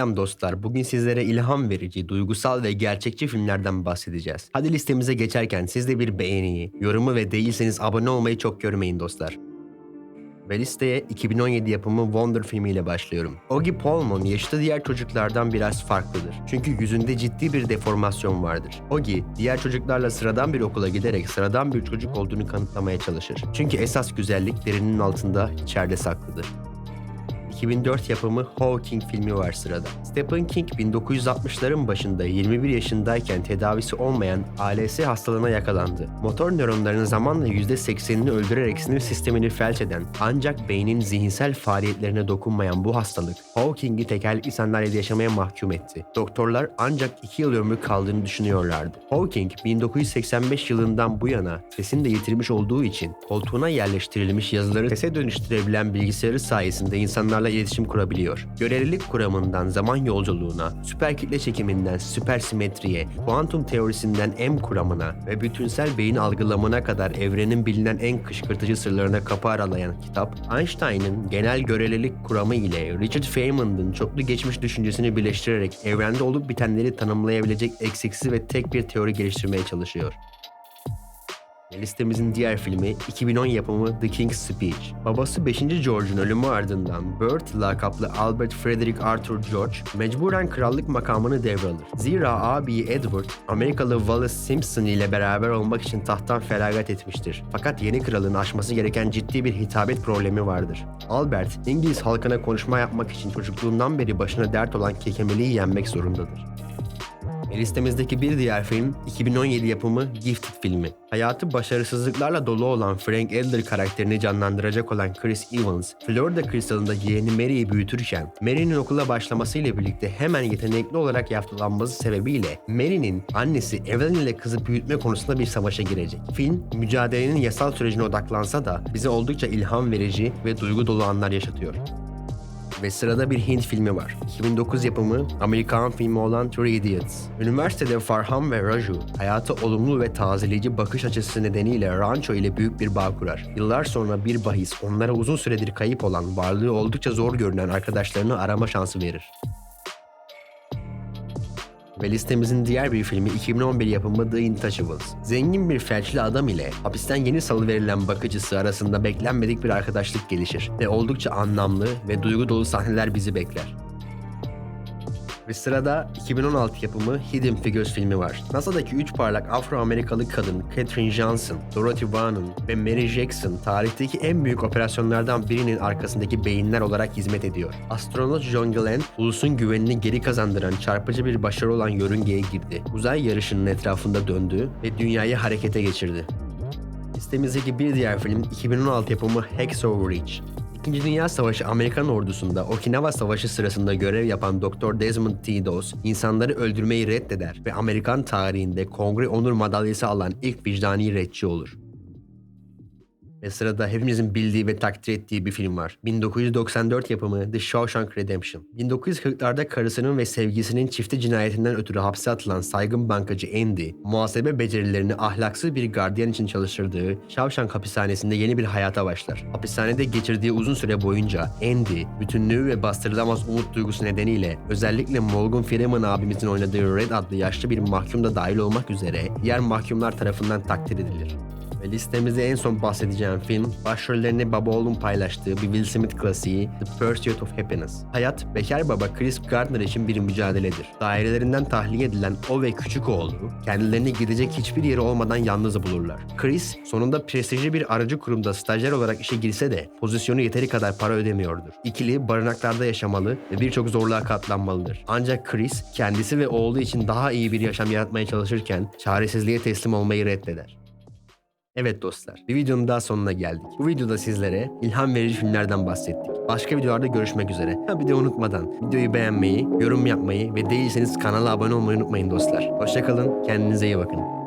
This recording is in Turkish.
Selam dostlar. Bugün sizlere ilham verici, duygusal ve gerçekçi filmlerden bahsedeceğiz. Hadi listemize geçerken siz de bir beğeniyi, yorumu ve değilseniz abone olmayı çok görmeyin dostlar. Ve listeye 2017 yapımı Wonder filmiyle başlıyorum. Ogi Pullman yaşlı diğer çocuklardan biraz farklıdır. Çünkü yüzünde ciddi bir deformasyon vardır. Ogi, diğer çocuklarla sıradan bir okula giderek sıradan bir çocuk olduğunu kanıtlamaya çalışır. Çünkü esas güzellik derinin altında, içeride saklıdır. 2004 yapımı Hawking filmi var sırada. Stephen King 1960'ların başında 21 yaşındayken tedavisi olmayan ALS hastalığına yakalandı. Motor nöronlarının zamanla %80'ini öldürerek sinir sistemini felç eden ancak beynin zihinsel faaliyetlerine dokunmayan bu hastalık Hawking'i tekerlekli sandalyede yaşamaya mahkum etti. Doktorlar ancak 2 yıl ömrü kaldığını düşünüyorlardı. Hawking 1985 yılından bu yana sesini de yitirmiş olduğu için koltuğuna yerleştirilmiş yazıları sese dönüştürebilen bilgisayarı sayesinde insanlarla iletişim kurabiliyor. Görelilik kuramından zaman yolculuğuna, süper kitle çekiminden süpersimetriye, kuantum teorisinden M kuramına ve bütünsel beyin algılamına kadar evrenin bilinen en kışkırtıcı sırlarına kapı aralayan kitap, Einstein'ın genel görelilik kuramı ile Richard Feynman'ın çoklu geçmiş düşüncesini birleştirerek evrende olup bitenleri tanımlayabilecek eksiksiz ve tek bir teori geliştirmeye çalışıyor. Listemizin diğer filmi 2010 yapımı The King's Speech. Babası 5. George'un ölümü ardından Bert lakaplı Albert Frederick Arthur George mecburen krallık makamını devralır. Zira abi Edward Amerikalı Wallace Simpson ile beraber olmak için tahttan feragat etmiştir. Fakat yeni kralın aşması gereken ciddi bir hitabet problemi vardır. Albert İngiliz halkına konuşma yapmak için çocukluğundan beri başına dert olan kekemeliği yenmek zorundadır. Listemizdeki bir diğer film 2017 yapımı Gifted filmi. Hayatı başarısızlıklarla dolu olan Frank Adler karakterini canlandıracak olan Chris Evans, Florida Crystal'ında yeğeni Mary'i büyütürken, Mary'nin okula başlamasıyla birlikte hemen yetenekli olarak yaftalanması sebebiyle Mary'nin annesi Evelyn ile kızı büyütme konusunda bir savaşa girecek. Film, mücadelenin yasal sürecine odaklansa da bize oldukça ilham verici ve duygu dolu anlar yaşatıyor ve sırada bir Hint filmi var. 2009 yapımı Amerikan filmi olan Three Idiots. Üniversitede Farhan ve Raju hayata olumlu ve tazeleyici bakış açısı nedeniyle Rancho ile büyük bir bağ kurar. Yıllar sonra bir bahis onlara uzun süredir kayıp olan varlığı oldukça zor görünen arkadaşlarını arama şansı verir. Ve listemizin diğer bir filmi 2011 yapımı The Intouchables. Zengin bir felçli adam ile hapisten yeni salıverilen bakıcısı arasında beklenmedik bir arkadaşlık gelişir ve oldukça anlamlı ve duygu dolu sahneler bizi bekler. Ve sırada 2016 yapımı Hidden Figures filmi var. NASA'daki üç parlak Afro-Amerikalı kadın Katherine Johnson, Dorothy Vaughan ve Mary Jackson tarihteki en büyük operasyonlardan birinin arkasındaki beyinler olarak hizmet ediyor. Astronot John Glenn, ulusun güvenini geri kazandıran çarpıcı bir başarı olan yörüngeye girdi. Uzay yarışının etrafında döndü ve dünyayı harekete geçirdi. Listemizdeki bir diğer film 2016 yapımı Hacksaw Ridge. İkinci Dünya Savaşı Amerikan ordusunda Okinawa Savaşı sırasında görev yapan Dr. Desmond T. Doss, insanları öldürmeyi reddeder ve Amerikan tarihinde Kongre Onur Madalyası alan ilk vicdani redçi olur. Ve sırada hepimizin bildiği ve takdir ettiği bir film var. 1994 yapımı The Shawshank Redemption. 1940'larda karısının ve sevgisinin çifte cinayetinden ötürü hapse atılan saygın bankacı Andy, muhasebe becerilerini ahlaksız bir gardiyan için çalıştırdığı Shawshank hapishanesinde yeni bir hayata başlar. Hapishanede geçirdiği uzun süre boyunca Andy, bütünlüğü ve bastırılamaz umut duygusu nedeniyle özellikle Morgan Freeman abimizin oynadığı Red adlı yaşlı bir mahkum da dahil olmak üzere diğer mahkumlar tarafından takdir edilir. Ve listemizde en son bahsedeceğim film, başrollerini baba oğlum paylaştığı bir Will Smith klasiği The Pursuit of Happiness. Hayat, bekar baba Chris Gardner için bir mücadeledir. Dairelerinden tahliye edilen o ve küçük oğlu, kendilerini gidecek hiçbir yeri olmadan yalnız bulurlar. Chris, sonunda prestijli bir aracı kurumda stajyer olarak işe girse de pozisyonu yeteri kadar para ödemiyordur. İkili barınaklarda yaşamalı ve birçok zorluğa katlanmalıdır. Ancak Chris, kendisi ve oğlu için daha iyi bir yaşam yaratmaya çalışırken çaresizliğe teslim olmayı reddeder. Evet dostlar, bir videonun daha sonuna geldik. Bu videoda sizlere ilham verici filmlerden bahsettik. Başka videolarda görüşmek üzere. Ha bir de unutmadan videoyu beğenmeyi, yorum yapmayı ve değilseniz kanala abone olmayı unutmayın dostlar. Hoşçakalın, kendinize iyi bakın.